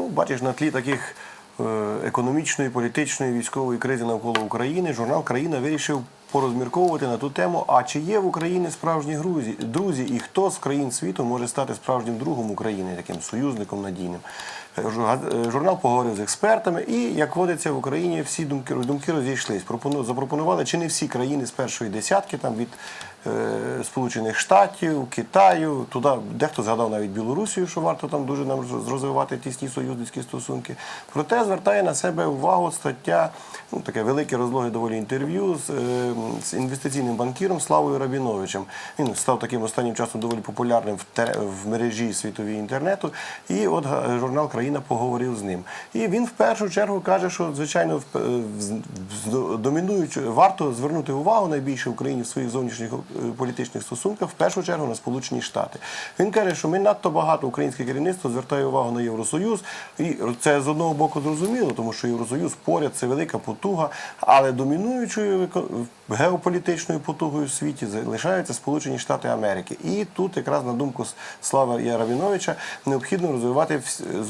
Ну, бачиш, на тлі таких е, економічної, політичної, військової кризи навколо України журнал Країна вирішив порозмірковувати на ту тему, а чи є в Україні справжні грузі, друзі, і хто з країн світу може стати справжнім другом України, таким союзником надійним. Е, е, Журнал поговорив з експертами, і як водиться в Україні, всі думки думки розійшлись. Пропону- запропонували чи не всі країни з першої десятки, там від Сполучених Штатів, Китаю, туди дехто згадав навіть Білорусію, що варто там дуже нам роз- розвивати тісні союзницькі стосунки. Проте звертає на себе увагу стаття, ну таке велике розлоге доволі інтерв'ю з, е, з інвестиційним банкіром Славою Рабіновичем. Він став таким останнім часом доволі популярним в, те, в мережі світовій інтернету. І от журнал Країна поговорив з ним. І він в першу чергу каже, що звичайно е, домінуючи варто звернути увагу найбільше Україні в своїх зовнішніх е, політичних стосунках, в першу чергу на Сполучені Штати. Він каже, що ми надто багато українське керівництво звертає увагу на Євросоюз, і це з одного боку зрозуміло, тому що Євросоюз поряд це велика потуга, але домінуючою геополітичною потугою в світі залишаються Сполучені Штати Америки. І тут, якраз на думку Слава Яравіновича, необхідно розвивати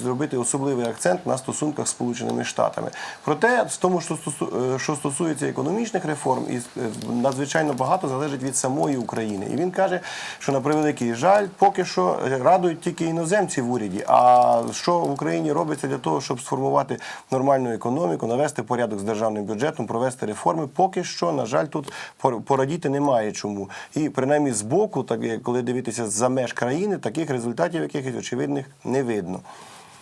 зробити особливий акцент на стосунках з Сполученими Штатами. Проте з тому, е, що стосується економічних реформ, і е, надзвичайно багато залежить від самої України. І він каже, що на превеликий жаль, поки що радують тільки іноземці в уряді. А що в Україні робиться для того, щоб сформувати нормальну економіку, навести порядок з державним бюджетом, провести реформи, поки що, на жаль, тут пор- порадіти немає чому. І принаймні з боку, так коли дивитися за меж країни, таких результатів якихось очевидних не видно.